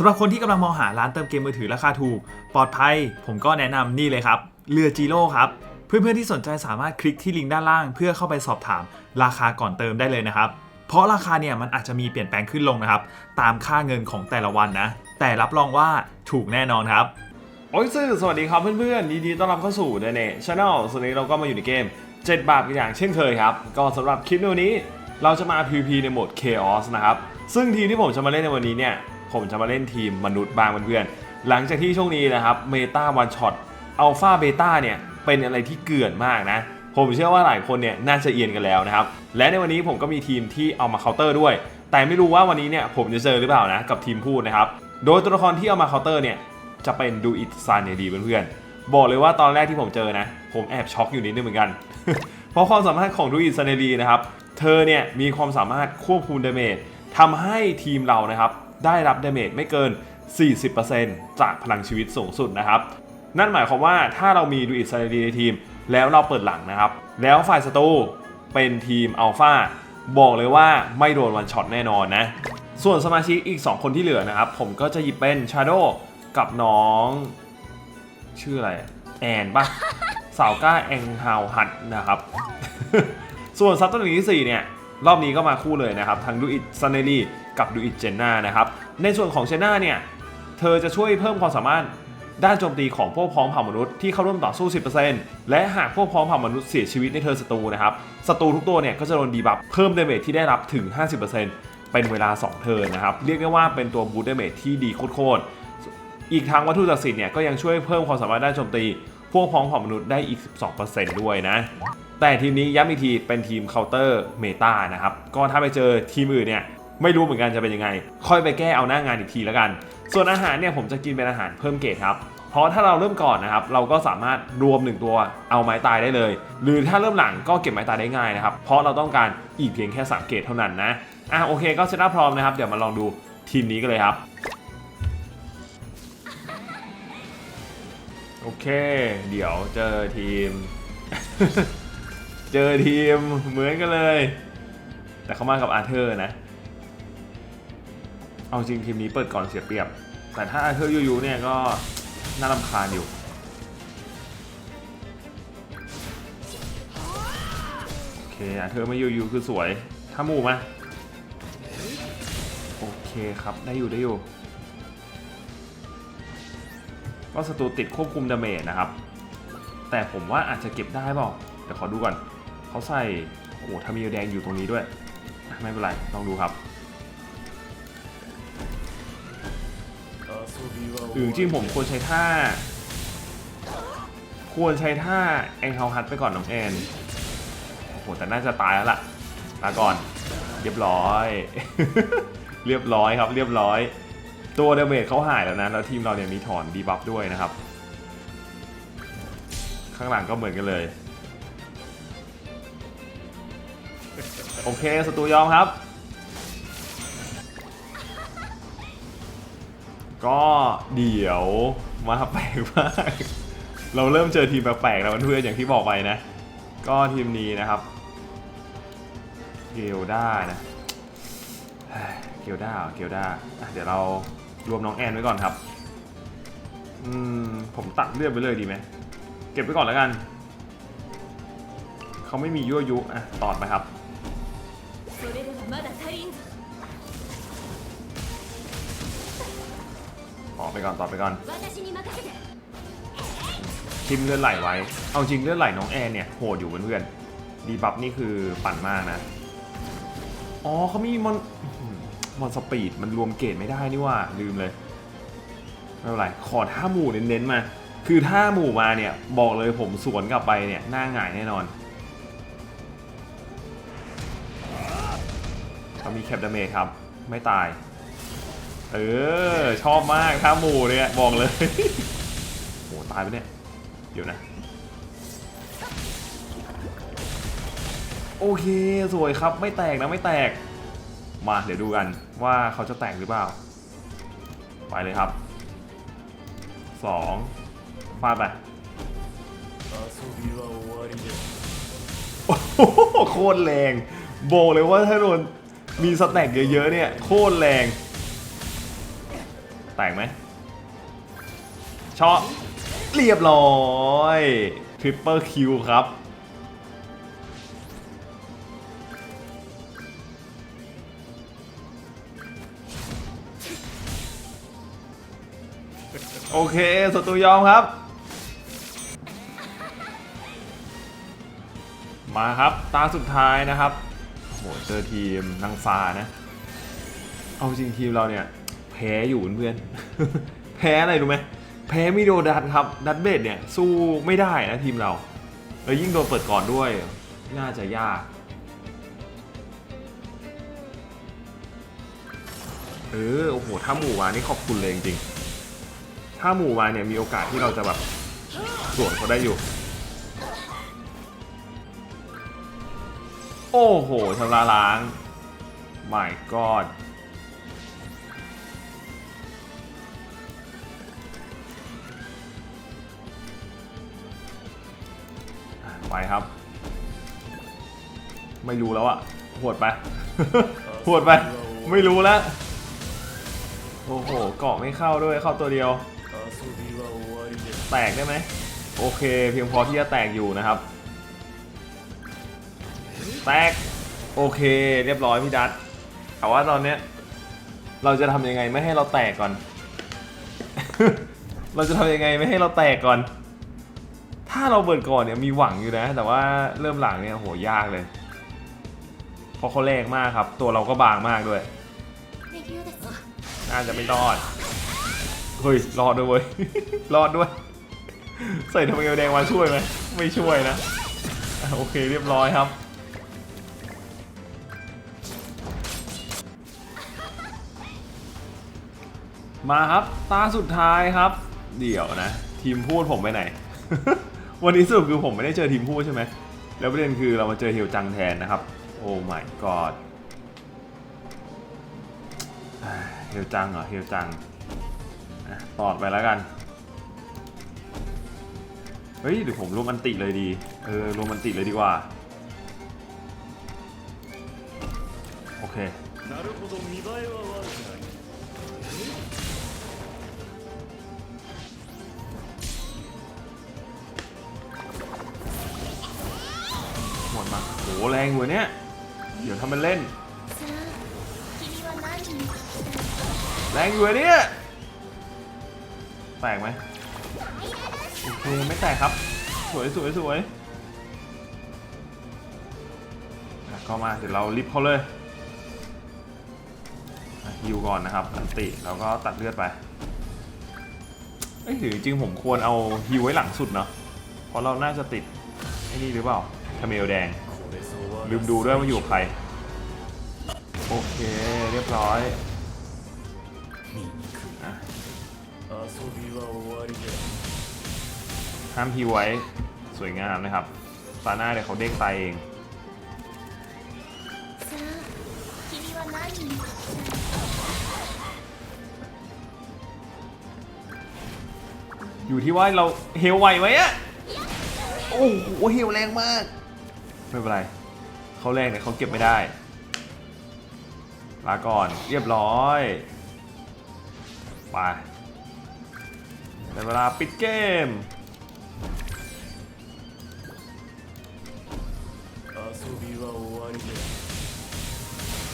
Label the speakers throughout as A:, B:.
A: สำหรับคนที่กำลังมองหาร้านเติมเกมมือถือราคาถูก ปลอดภัย ผมก็แนะนำนี่เลยครับ เรือจีโร่ครับ เพื่อนๆที่สนใจสามารถคลิกที่ลิงก์ด้านล่าง เพื่อเข้าไปสอบถามราคาก่อนเติมได้เลยนะครับ เพราะราคาเนี่ยมันอาจจะมีเปลี่ยนแปลงขึ้นลงนะครับ ตามค่าเงินของแต่ละวันนะ แต่รับรองว่าถูกแน่นอนครับโอ้ยซื่อสวัสดีครับเพื่อนๆยินดีต้อนรับเข้าสู่เดเน่ชาแนลส่วนนี้เราก็มาอยู่ในเกม 7 บาทกันอย่างเช่นเคยครับ ก็สำหรับคลิปในวันนี้ เราจะมา PVP ในโหมด Chaos นะครับซึ่งทีมที่ผมจะมาเล่นในวันนี้เนี่ย ผมจะมาเล่นทีมมนุษย์บางเพื่อนๆหลังจากที่ช่วงนี้นะครับเมตาวันช็อตอัลฟาเบต้าเนี่ยเป็นอะไรที่เกื่อนมากนะ ผมเชื่อว่าหลายคนเนี่ยน่าจะเอียนกันแล้วนะครับ และในวันนี้ผมก็มีทีมที่เอามาเคาน์เตอร์ด้วย แต่ไม่รู้ว่าวันนี้เนี่ยผมจะเจอหรือเปล่านะกับทีมพูดนะครับ โดยตัวละครที่เอามาเคาน์เตอร์เนี่ยจะเป็นดูอิตซานเนดีเพื่อนๆบอกเลยว่าตอนแรกที่ผมเจอนะ ผมแอบช็อกอยู่นิดนึงเหมือนกัน เพราะความสามารถของดูอิตซานเนดีนะครับเธอเนี่ยมีความสามารถควบคุมดาเมจทำให้ทีมเรานะครับ ได้รับดาเมจไม่เกิน 40%จากพลังชีวิตสูงสุดนะครับ นั่นหมายความว่าถ้าเรามีดูอิตซาดีในทีม แล้วเราเปิดหลังนะครับ แล้วฝ่ายศัตรูเป็นทีมอัลฟาบอกเลยว่าไม่โดนวันช็อตแน่นอนนะ ส่วนสมาชิกอีก 2 คนที่เหลือนะครับ ผมก็จะหยิบเป็นชาโดกับน้อง ชื่ออะไร แอนปะสาวก้าแองฮาวฮัดนะครับ ส่วนซับตัวหนึ่งที่ 4 เนี่ย รอบนี้ก็มาคู่เลยนะครับ ทั้งดูอิตซันเนลี กับดูอิตเจนนานะครับ ในส่วนของเจนนาเนี่ย เธอจะช่วยเพิ่มความสามารถด้านโจมตีของพวกพ้องเผ่ามนุษย์ที่เข้าร่วมต่อสู้ 10%และหากพวกพ้องเผ่ามนุษย์เสียชีวิตในเธอศัตรูนะครับ ศัตรูทุกตัวเนี่ยก็จะโดนดีบัฟเพิ่มเดเมจที่ได้รับถึง 50%เป็นเวลา 2 เทิร์นนะครับ เรียกได้ว่าเป็นตัวบูตดเมจที่ดีโคตรๆ อีกทั้งวัตถุศักดิ์สิทธิ์เนี่ยก็ยังช่วยเพิ่มความสามารถด้านโจมตี พวกพ้องเผ่ามนุษย์ได้อีก 12%ด้วยนะ แต่ทีมนี้ย้ำอีกทีเป็นทีมเคาน์เตอร์เมตานะครับ ก็ถ้าไปเจอทีมอื่นเนี่ย ไม่รู้เหมือนกันจะเป็นยังไง ค่อยไปแก้เอาหน้างานอีกทีแล้วกัน ส่วนอาหารเนี่ยผมจะกินเป็นอาหารเพิ่มเกรดครับเพราะถ้าเราเริ่มก่อนนะครับ เราก็สามารถรวม 1 ตัวเอาไม้ตายได้เลย หรือถ้าเริ่มหลังก็เก็บไม้ตายได้ง่ายนะครับ เพราะเราต้องการอีกเพียงแค่ 3 เกรดเท่านั้นนะอะโอเคก็เซตอัพพร้อมนะครับ เดี๋ยวมาลองดูทีมนี้กันเลยครับ โอเค เดี๋ยวเจอทีม เจอทีมเหมือนกันเลย แต่เขามากับอาเธอร์นะ เอาจริงทีมนี้เปิดก่อนเสียเปรียบ แต่ถ้าเธอร์ยูเนี่ยก็น่ารำคาญอยู่ โอเคอาร์เธอไม่ยูๆคือสวย ถ้าหมู่มาโอเคครับได้อยู่ได้อยู่ ก็ศัตรูติดควบคุมดาเมจนะครับ แต่ผมว่าอาจจะเก็บได้เปล่าเดี๋ยวขอดูก่อน เขาใส่ โอ้โหทามิโอแดงอยู่ตรงนี้ด้วย ไม่เป็นไร ลองดูครับ หรือจริงผมควรใช้ท่า ควรใช้ท่าแองเฮาฮัตไปก่อนน้องแอนโอ้โหแต่น่าจะตายแล้วล่ะลาก่อน เรียบร้อย เรียบร้อยครับเรียบร้อย ตัวเดเมจเขาหายแล้วนะ แล้วทีมเราเนี่ยมีถอนดีบัฟด้วยนะครับ ข้างหลังก็เหมือนกันเลย โอเคสตูยอมครับ ก็เดี๋ยวมาแปลกมากเราเริ่มเจอทีมแปลกๆแล้วเพื่อนอย่างที่บอกไปนะ ก็ทีมนี้นะครับ เกลด้านะเกลด้าเกลด้าเดี๋ยวเรารวมน้องแอนไว้ก่อนครับ อืม ผมตัดเลือดไปเลยดีไหม เก็บไว้ก่อนแล้วกัน เขาไม่มียั่วยุอะตอดไปครับ ต่อไปก่อนต่อไปก่อนทิมเลือดไหลไว้ เอาจริงเลือดไหลน้องแอนเนี่ยโหดอยู่เพื่อนๆดีบัฟนี่คือปั่นมากนะ อ๋อเขามีมอนมอนสปีดมันรวมเกรดไม่ได้นี่ว่าลืมเลยไม่เป็นไรขอท่าหมู่เน้นๆมา คือท่าหมู่มาเนี่ยบอกเลยผมสวนกลับไปเนี่ยหน้าหงายแน่นอนเขามีแคปดาเมจครับ ไม่ตาย เออ ชอบมากท่าหมู่เนี่ยบอกเลยโหตายไปเนี่ย เดี๋ยวนะ โอเค สวยครับไม่แตกนะไม่แตก มาเดี๋ยวดูกันว่าเขาจะแตกหรือเปล่า ไปเลยครับสองฟาดไปโอ้โหโคตรแรงบอกเลยว่าถ้าโดนมีสแต็กเยอะๆเนี่ย โคตรแรง แตกไหมช็อตเรียบร้อยทริปเปอร์คิวครับ โอเคศัตรูยอมครับ มาครับ ตาสุดท้ายนะครับโอ้โหเจอทีมนางฟ้านะ เอาจริงทีมเราเนี่ย พ้อยู่เพื่อนแพ้อะไรรู้ไหมแพ้มิโดดัตครับดัตเบดเนี่ยสู้ไม่ได้นะทีมเราแล้วยิ่งโดนเปิดก่อนด้วย น่าจะยากเออโอ้โหถ้าหมู่มานี่ขอบคุณเลยจริงๆถ้าหมู่มาเนี่ยมีโอกาสที่เราจะแบบสวนเขาได้อยู่ โอ้โหชำระล้าง my god ไปครับ ไม่รู้แล้วอะหวดไป หวดไป ไม่รู้แล้ว โอ้โหเกาะไม่เข้าด้วยเข้าตัวเดียว แตกได้ไหม โอเค เพียงพอที่จะแตกอยู่นะครับ แตก โอเค เรียบร้อยพี่ดัตแต่ว่าตอนเนี้ยเราจะทำยังไงไม่ให้เราแตกก่อน เราจะทำยังไงไม่ให้เราแตกก่อน ถ้าเราเบิดก่อนเนี่ยมีหวังอยู่นะ แต่ว่าเริ่มหลังเนี่ยโหยากเลย เพราะเขาแรงมากครับ ตัวเราก็บางมากด้วย น่าจะไม่รอด เฮ้ย รอดด้วยเว้ย รอดด้วย ใส่ทำไมแดงมาช่วยไหมไม่ช่วยนะ โอเคเรียบร้อยครับมาครับ ตาสุดท้ายครับ เดี๋ยวนะ ทีมพูดผมไปไหน วันนี้สรุปคือผมไม่ได้เจอทีมพูดใช่ไหม แล้วประเด็นคือเรามาเจอเฮลจังแทนนะครับ โอ้ my god เฮลจังเหรอ เฮลจังตอดไปแล้วกัน เฮ้ยเดี๋ยวผมรวมอันติเลยดี เออรวมอันติเลยดีกว่า โอเค แรงกว่านี้เดี๋ยวทำมันเล่น แรงกว่านี้แตกไหมโอเคไม่แตกครับ สวยสวยสวยเข้ามาเดี๋ยวเรารีบเขาเลยฮิวก่อนนะครับอันติแล้วก็ตัดเลือดไปไอ้ถือจริงผมควรเอาฮิวไว้หลังสุดเนาะเพราะเราน่าจะติดไอ้นี่หรือเปล่าทาเมลแดง ลืมดูด้วยว่าอยู่ใคร โอเคเรียบร้อยห้ามทีไว้สวยงามนะครับซาหน้าเดี๋ยวเขาเด้งตายเองอยู่ที่ว่าเราเฮลไวไหมอะโอ้โหเฮลแรงมาก ไม่เป็นไร เขาแรงแต่เขาเก็บไม่ได้ลาก่อนเรียบร้อยไปเวลาปิดเกม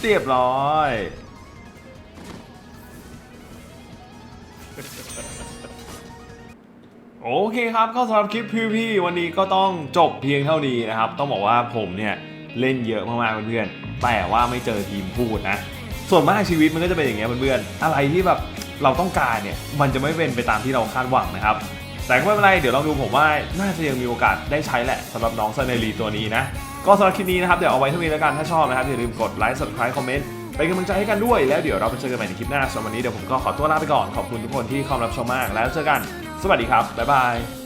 A: เรียบร้อยโอเคครับก็สำหรับคลิปพีพีวันนี้ก็ต้องจบเพียงเท่านี้นะครับ ต้องบอกว่าผมเนี่ย เล่นเยอะมากๆเพื่อนๆแต่ว่าไม่เจอทีมพูดนะ ส่วนมากชีวิตมันก็จะเป็นอย่างเงี้ยเพื่อนๆอะไรที่แบบเราต้องการเนี่ยมันจะไม่เป็นไปตามที่เราคาดหวังนะครับ แต่ก็ไม่เป็นไรเดี๋ยวลองดูผมว่าน่าจะยังมีโอกาสได้ใช้แหละสำหรับน้องซาเนลีตัวนี้นะก็สำหรับคลิปนี้นะครับเดี๋ยวเอาไว้เท่านี้แล้วกันถ้าชอบนะครับอย่าลืมกดไลค์ subscribe คอมเมนต์เป็นกำลังใจให้กันด้วยแล้วเดี๋ยวเราไปเจอกันใหม่ในคลิปหน้าสำหรับวันนี้เดี๋ยวผมก็ขอตัวลาไปก่อนขอบคุณทุกคนที่เข้ามารับชมมากแล้วเจอกัน สวัสดีครับบ๊ายบาย